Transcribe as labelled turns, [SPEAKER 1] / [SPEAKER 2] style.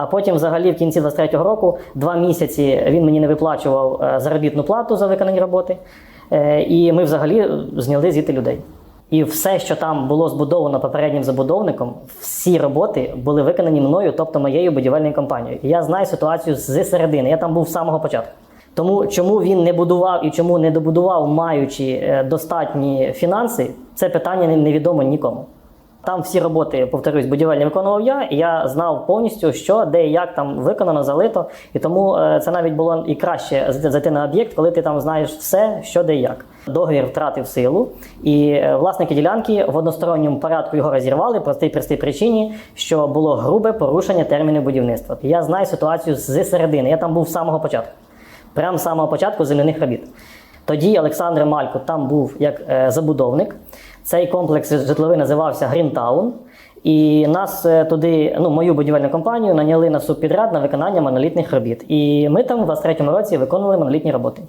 [SPEAKER 1] А потім, взагалі, в кінці 23-го року, два місяці він мені не виплачував е, заробітну плату за виконані роботи. Е, І ми взагалі зняли звідти людей. І все, що там було збудовано попереднім забудовником, всі роботи були виконані мною, тобто моєю будівельною компанією. І я знаю ситуацію з середини. Я там був з самого початку. Тому чому він не будував і чому не добудував, маючи е, достатні фінанси, це питання не- невідомо нікому. Там всі роботи, повторюсь, будівельні виконував я, і я знав повністю, що, де і як там виконано, залито. І тому е, це навіть було і краще зайти на об'єкт, коли ти там знаєш все, що де і як. Договір втратив силу, і е, власники ділянки в односторонньому порядку його розірвали по тій простій причині, що було грубе порушення термінів будівництва. Я знаю ситуацію з середини. Я там був з самого початку, прямо з самого початку земляних робіт. Тоді Олександр Малько там був як е, забудовник. Цей комплекс житловий називався Грінтаун. І нас е, туди, ну, мою будівельну компанію, наняли на субпідряд на виконання монолітних робіт. І ми там в 23-му році виконували монолітні роботи.